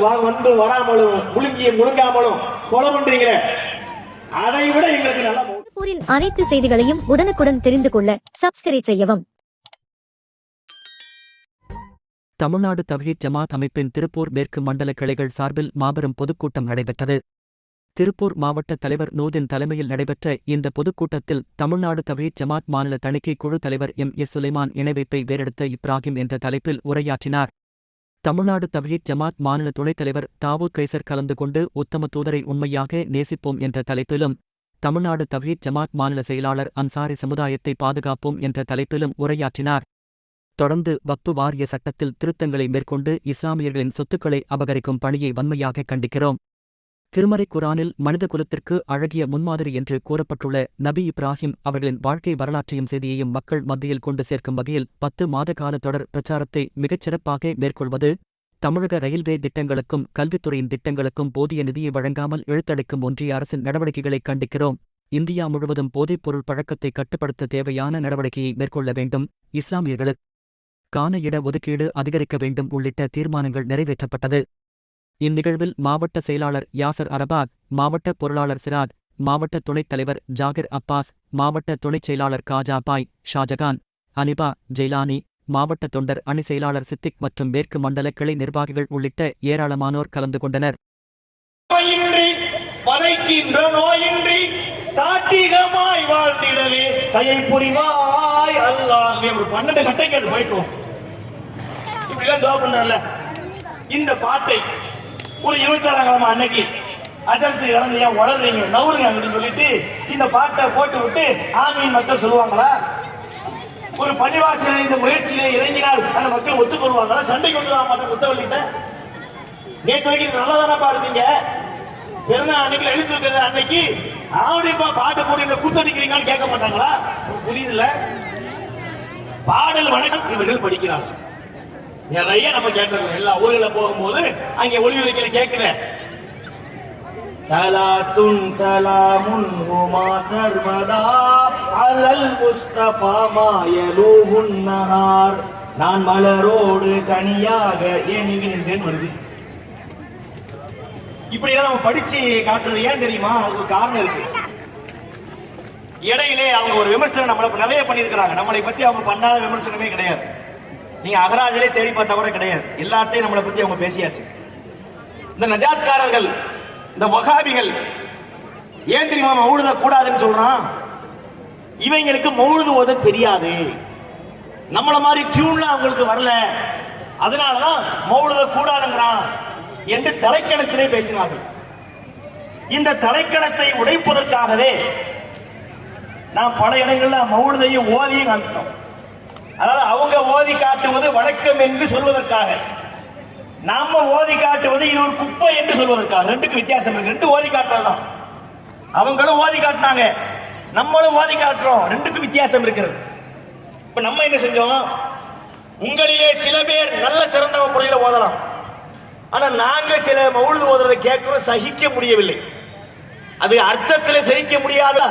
வந்து வராமலும் முழுங்கிய முழுங்காமலும் கொலை பண்றீங்களே. அதை விட எங்களுக்கு நல்லா அனைத்து செய்திகளையும் உடனுக்குடன் தெரிந்து கொள்ள சப்ஸ்கிரைப் செய்யவும். தமிழ்நாடு தவ்ஹீத் ஜமாத் அமைப்பின் திருப்பூர் மேற்கு மண்டல கிளைகள் சார்பில் மாபெரும் பொதுக்கூட்டம் நடைபெற்றது. திருப்பூர் மாவட்ட தலைவர் நூதின் தலைமையில் நடைபெற்ற இந்த பொதுக்கூட்டத்தில் தமிழ்நாடு தவ்ஹீத் ஜமாத் மாநில தணிக்கை குழு தலைவர் எம் எஸ் சுலைமான் இணைவைப்பை வேறெடுத்த இப்ராஹிம் என்ற தலைப்பில் உரையாற்றினார். தமிழ்நாடு தமிழ் ஜமாத் மாநில துணைத் தலைவர் தாவூத் கைசர் கலந்து கொண்டு உத்தம தூதரை உண்மையாக நேசிப்போம் என்ற தலைப்பிலும் தமிழ்நாடு தமிழ் ஜமாத் மாநில செயலாளர் அன்சாரி சமுதாயத்தை பாதுகாப்போம் என்ற தலைப்பிலும் உரையாற்றினார். தொடர்ந்து வக்பு வாரிய சட்டத்தில் திருத்தங்களை மேற்கொண்டு இஸ்லாமியர்களின் சொத்துக்களை அபகரிக்கும் பணியை வன்மையாக கண்டிக்கிறோம். திருமறை குரானில் மனித குலத்திற்கு அழகிய முன்மாதிரி என்று கூறப்பட்டுள்ள நபி இப்ராஹிம் அவர்களின் வாழ்க்கை வரலாற்றையும் செய்தியையும் மக்கள் மத்தியில் கொண்டு சேர்க்கும் வகையில் பத்து மாத கால தொடர் பிரச்சாரத்தை மிகச் சிறப்பாக மேற்கொள்வது தமிழக ரயில்வே திட்டங்களுக்கும் கல்வித்துறையின் திட்டங்களுக்கும் போதிய நிதியை வழங்காமல் இழுத்தடைக்கும் ஒன்றிய அரசின் நடவடிக்கைகளை கண்டிக்கிறோம். இந்தியா முழுவதும் போதைப்பொருள் பழக்கத்தை கட்டுப்படுத்த தேவையான நடவடிக்கையை மேற்கொள்ள வேண்டும். இஸ்லாமியர்களுக்கான கான இட ஒதுக்கீடு அதிகரிக்க வேண்டும் உள்ளிட்ட தீர்மானங்கள் நிறைவேற்றப்பட்டது. இந்நிகழ்வில் மாவட்ட செயலாளர் யாசர் அரபாத் மாவட்ட பொருளாளர் சிராத் மாவட்ட துணைத் தலைவர் ஜாகிர் அப்பாஸ் மாவட்ட துணைச் செயலாளர் காஜா பாய் ஷாஜகான் அனிபா ஜெய்லானி மாவட்ட தொண்டர் அணி செயலாளர் சித்திக் மற்றும் மேற்கு மண்டல கிளை நிர்வாகிகள் உள்ளிட்ட ஏராளமானோர் கலந்து கொண்டனர். தாட்டிகமாய் வாழ்ந்திடவே தயை புரிவாய் அல்லாஹ். ஒரு பன்னெண்டு கட்டைக்கு அது போயிட்டு இப்படி எல்லாம் இந்த பாட்டை ஒரு இருபத்தாறாம் கிழமை அன்னைக்கு அஜரத்து கடந்து ஏன் வளர்றீங்க? நவுருங்க அப்படின்னு சொல்லிட்டு இந்த பாட்டை போட்டு விட்டு ஆமீன் மக்கள் சொல்லுவாங்களா? ஒரு பள்ளிவாசல இந்த முயற்சியில இறங்கினால் அந்த மக்கள் ஒத்துக்கொள்வாங்களா சண்டைக்கு வந்துடுவாங்க மாட்டேன் முத்தவள்ளிட்ட நேற்று வரைக்கும் நல்லா தானப்பா இருந்தீங்க? பெருநாள் அன்னைக்கு எழுத்து இருக்கிறது அன்னைக்கு ஆவடிப்பா பாட்டு போட்டு இந்த கூத்தடிக்கிறீங்கன்னு கேட்க மாட்டாங்களா? புரியுதுல பாடல் வணக்கம் இவர்கள் படிக்கிறார்கள். நிறைய நம்ம கேட்டிருக்கோம். எல்லா ஊர்களில் போகும்போது அங்கே ஒளிவரிக்கல கேட்குறேன். சலாத்துன் சலாமுன் ஹுமா சர்வதா அலல் முஸ்தபா மாயலூஹுன் நஹார். நான் மலரோடு தனியாக ஏன் நீங்க நின்றேன் வருது. இப்படி நம்ம படிச்சு காட்டுறது ஏன் தெரியுமா? அதுக்கு ஒரு காரணம் இருக்கு. இடையிலே அவங்க ஒரு விமர்சனம் நம்மளை நிறைய பண்ணியிருக்கிறாங்க. நம்மளை பத்தி அவங்க பண்ணாத விமர்சனமே கிடையாது. நீங்க அகராஜிலே தேடி பார்த்தா கூட கிடையாது. எல்லாத்தையும் நம்மளை பத்தி அவங்க பேசியாச்சு. இந்த நஜாத்காரர்கள் இந்த வகாபிகள் ஏன் தெரியுமா மௌழுத கூடாதுன்னு சொல்றான்? இவங்களுக்கு மௌழுது ஓத தெரியாது. நம்மள மாதிரி டியூன்ல அவங்களுக்கு வரல. அதனாலதான் மௌழுத கூடாதுங்கிறான் என்று தலைக்கணத்திலே பேசினார்கள். இந்த தலைக்கணத்தை உடைப்பதற்காகவே நாம் பல இடங்கள்ல மௌழுதையும் ஓதியும் காமிச்சோம் அதாவது அவங்க ஓதி காட்டுவது வணக்கம் என்று சொல்வதற்காக. நாம ஓதி காட்டுவது இது ஒரு குப்பை என்று சொல்வதற்காக. ரெண்டுக்கு வித்தியாசம் இருக்கு. ரெண்டு ஓதி காட்டுறதுதான். அவங்களும் ஓதி காட்டினாங்க. நம்மளும் ஓதி காட்டுறோம். ரெண்டுக்கும் வித்தியாசம் இருக்கிறது. இப்ப நம்ம என்ன செஞ்சோம்? உங்களிலே சில பேர் நல்ல சிறந்த முறையில ஓதலாம். ஆனா நாங்க சில மவுழுது ஓதுறதை கேட்கிறோம் சகிக்க முடியவில்லை. அது அர்த்தத்தில் சகிக்க முடியாதா?